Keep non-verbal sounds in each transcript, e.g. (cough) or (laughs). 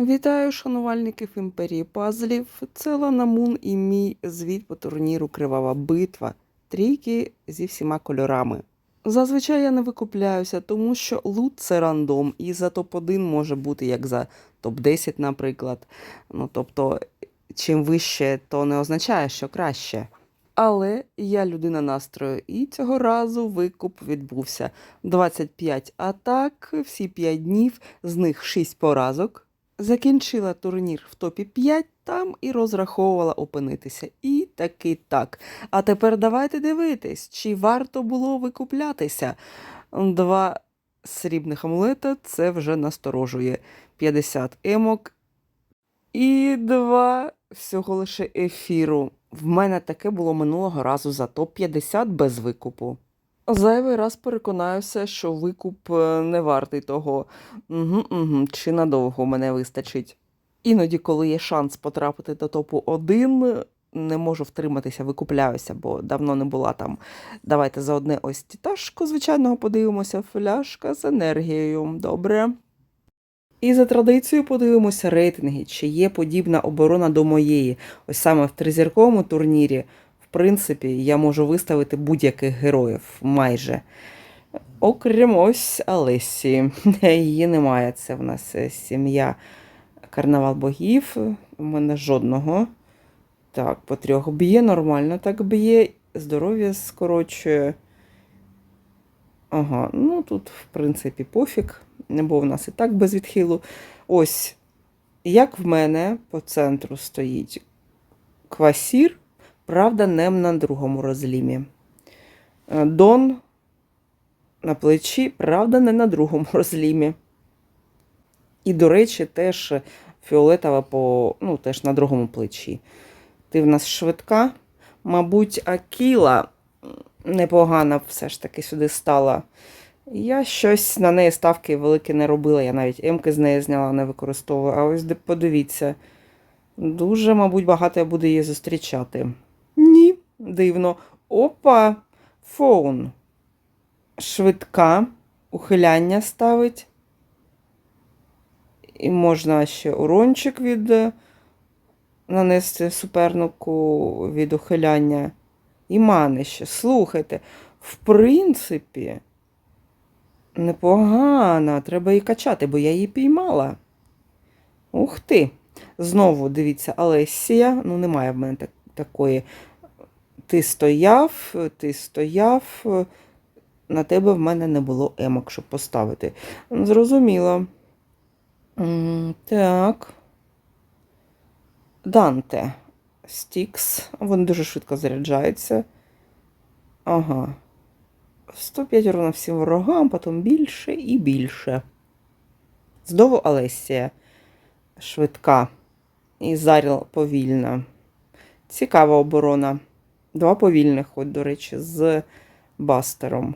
Вітаю шанувальників імперії пазлів. Це Лана Мун і мій звіт по турніру Кривава битва. Трійки зі всіма кольорами. Зазвичай я не викупляюся, тому що лут це рандом, і за топ-1 може бути як за топ-10, наприклад. Ну тобто, чим вище, то не означає, що краще. Але я людина настрою, і цього разу викуп відбувся. 25 атак, всі 5 днів, з них 6 поразок. Закінчила турнір в топі 5 там і розраховувала опинитися. І таки так. А тепер давайте дивитись, чи варто було викуплятися. Два срібних амулета це вже насторожує. 50 емок і два всього лише ефіру. В мене таке було минулого разу за топ-50 без викупу. Зайвий раз переконаюся, що викуп е, не вартий того. Угу, угу, чи надовго мене вистачить. Іноді, коли є шанс потрапити до топу 1, не можу втриматися, викупляюся, бо давно не була там. Давайте за одне ось тіташку звичайного подивимося. Фляшка з енергією. Добре. І за традицією подивимося рейтинги, чи є подібна оборона до моєї. Ось саме в тризірковому турнірі, принципі, я можу виставити будь-яких героїв майже. Окрім ось Алесі. (laughs) Її немає. Це в нас сім'я Карнавал богів. У мене жодного. Так, по трьох б'є, нормально так б'є. Здоров'я скорочує. Ага, ну тут, в принципі, пофіг, бо в нас і так без відхилу. Ось, як в мене по центру стоїть квасір, правда, не на другому розлімі. Е, Дон на плечі, правда, не на другому (laughs) розлімі. І, до речі, теж фіолетова по, ну, теж на другому плечі. Ти в нас швидка. Мабуть, Акіла непогана все ж таки сюди стала. Я щось на неї ставки великі не робила. Я навіть емки з неї зняла, не використовую. А ось подивіться, дуже, мабуть, багато я буду її зустрічати. Дивно. Опа, фоун. Швидка, ухиляння ставить. І можна ще урончик від е, нанести супернику від ухиляння. І мани ще. Слухайте, в принципі, непогано. Треба її качати, бо я її піймала. Ух ти! Знову дивіться, Алесія. Ну, немає в мене так, такої. Ти стояв, ти стояв. На тебе в мене не було емок, щоб поставити. Зрозуміло. Так. Данте. Стікс. Вони дуже швидко заряджаються. Ага. 105 урона всім ворогам, потім більше і більше. Знову Алесія. Швидка. І Заріл повільна. Цікава оборона. Два повільних, от, до речі, з бастером.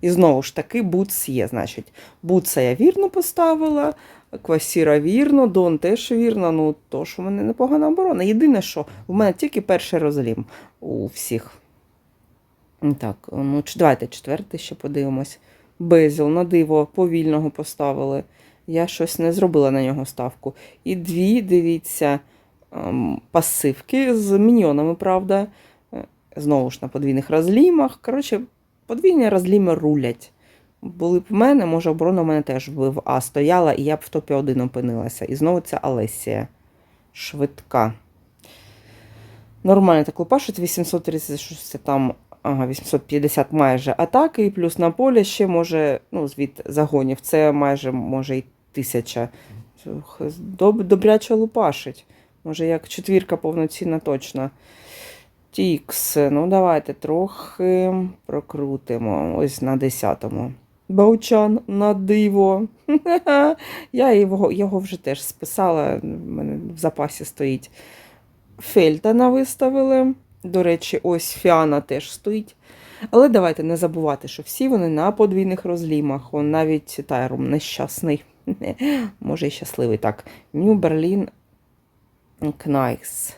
І знову ж таки, Бутс є, значить. Бутса я вірно поставила, Квасіра вірно, Дон теж вірно. Ну, то ж у мене непогана оборона. Єдине, що в мене тільки перший розлім у всіх. Так, ну давайте четвертий ще подивимось. Безіл на диво повільного поставили. Я щось не зробила на нього ставку. І дві, дивіться, ем, пасивки з міньйонами, правда. Знову ж на подвійних розлімах. Коротше, подвійні розліми рулять. Були б в мене, може, оборона в мене теж би в А стояла, і я б в топі 1 опинилася. І знову це Алесія. Швидка. Нормально так лупашить, 836 це там, ага, 850 майже атаки, і плюс на полі ще може, ну, звід загонів, це майже може і тисяча. Добряче лупашить. Може, як четвірка повноцінна точно. Тікс, ну давайте трохи прокрутимо. Ось на 10-му. Баучан на диво. (laughs) Я його, його вже теж списала, в мене в запасі стоїть. Фельтана виставили. До речі, ось Фіана теж стоїть. Але давайте не забувати, що всі вони на подвійних розлімах. Он навіть Тайрум нещасний. (laughs) Може і щасливий. Так. Нью Берлін Кнайс.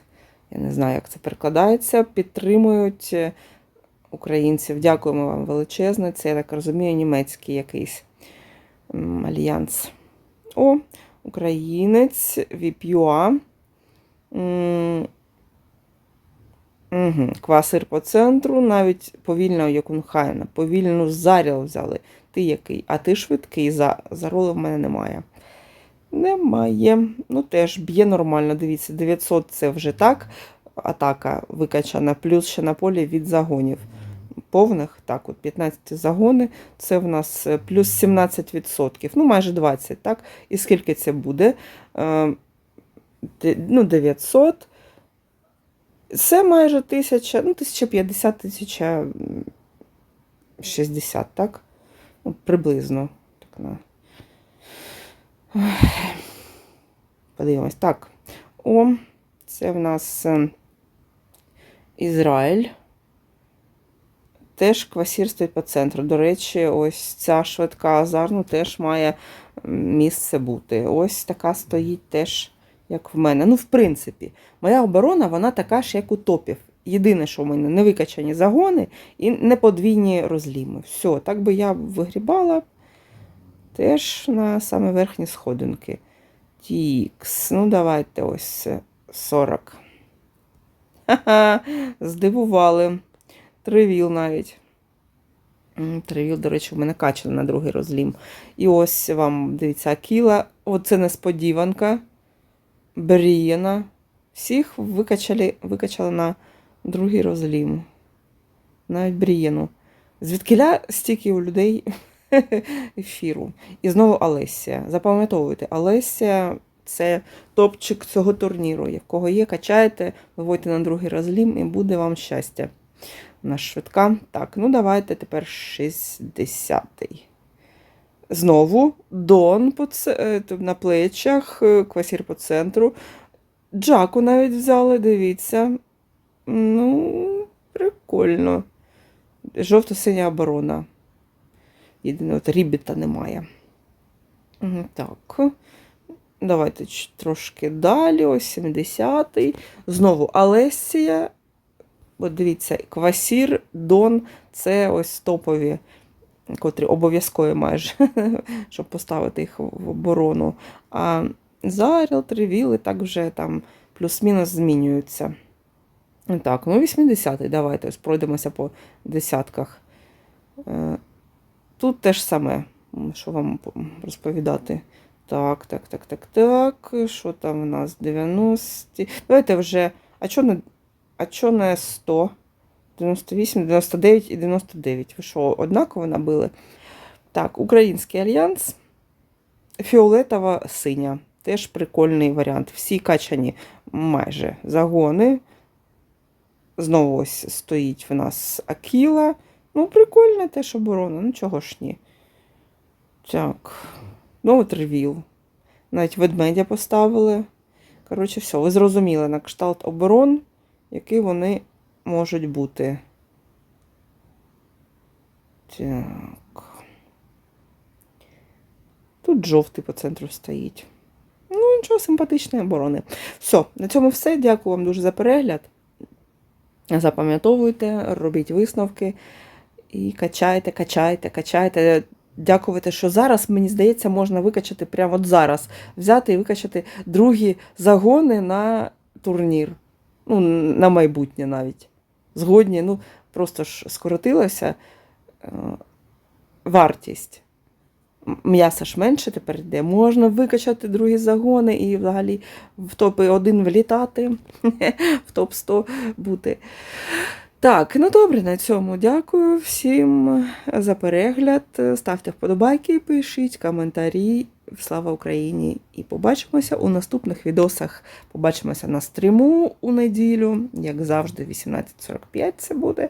Я не знаю, як це перекладається. Підтримують е, українців. Дякуємо вам величезне. Це, я так розумію, німецький якийсь альянс. О, українець, Віп'юа. Угу. Квасир по центру, навіть повільно Йокунхайна. Повільну заріл взяли. Ти який? А ти швидкий, за, за роли в мене немає. Немає. Ну, теж б'є нормально. Дивіться, 900 це вже так. Атака викачана, плюс ще на полі від загонів. Повних, так, от 15 загони, це в нас е, плюс 17%, ну майже 20, так? І скільки це буде? Е, ну, 900. Це майже 1000, ну, 1050, 1060, так? Ну, приблизно. Так, на... Подивимось. Так. О, це в нас е, Ізраїль. Теж квасір стоїть по центру. До речі, ось ця швидка азарну теж має місце бути. Ось така стоїть теж, як в мене. Ну, в принципі, моя оборона вона така ж, як у топів. Єдине, що в мене не викачані загони і не подвійні розліми. Все, так би я вигрібала теж на саме верхні сходинки. Тікс. Ну, давайте ось е, 40. Ха-ха, здивували. Тривіл навіть. Тривіл, до речі, в мене качано на другий розлім. І ось вам, дивіться, Акіла. Оце несподіванка. Брієна. Всіх викачали, викачали на другий розлім. Навіть Брієну. Звідкиля стільки у людей (laughs) ефіру. І знову Олесія. Запам'ятовуйте, Олесія це топчик цього турніру. Якого є, качаєте, виводьте на другий розлім і буде вам щастя. Наш швидка. Так, ну давайте тепер 60-й. Знову Дон по ц... е, на плечах, е, квасір по центру. Джаку навіть взяли, дивіться. Ну, прикольно. Жовто-синя оборона. Єдине, от рібіта немає. Так. Давайте трошки далі. Ось 70-й. Знову Алесія. От дивіться, Квасір, Дон це ось топові, котрі обов'язкові майже, (laughs) щоб поставити їх в оборону. А Заріл, Тривіл і так вже там плюс-мінус змінюються. Так, ну 80-й, давайте ось пройдемося по десятках. Тут те ж саме, що вам розповідати. Так, так, так, так, так. Що там у нас? 90. Давайте вже. А чого не, а чо не 100? 98, 99 і 99. Ви що, однаково набили? Так, Український альянс. Фіолетова синя. Теж прикольний варіант. Всі качані майже загони. Знову ось стоїть в нас Акіла. Ну, прикольна теж оборона, ну чого ж ні. Так. Ну, от ревіл. Навіть ведмедя поставили. Коротше, все, ви зрозуміли на кшталт оборон, які вони можуть бути. Так. Тут жовтий по центру стоїть. Ну, нічого, симпатичної оборони. Все, на цьому все. Дякую вам дуже за перегляд. Запам'ятовуйте, робіть висновки і качайте, качайте, качайте. Дякувати, що зараз, мені здається, можна викачати прямо от зараз. Взяти і викачати другі загони на турнір. Ну, на майбутнє навіть. Згодні, ну, просто ж скоротилася е, вартість. М'яса ж менше тепер йде. Можна викачати другі загони і взагалі в топи 1 влітати, (laughs) в топ 100 бути. Так, ну добре, на цьому дякую всім за перегляд. Ставте вподобайки, пишіть коментарі. Слава Україні! І побачимося у наступних відосах. Побачимося на стріму у неділю, як завжди, 18.45 це буде.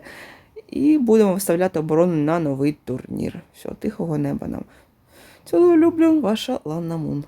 І будемо виставляти оборону на новий турнір. Все, тихого неба нам. Цілую люблю, ваша Ланна Мун.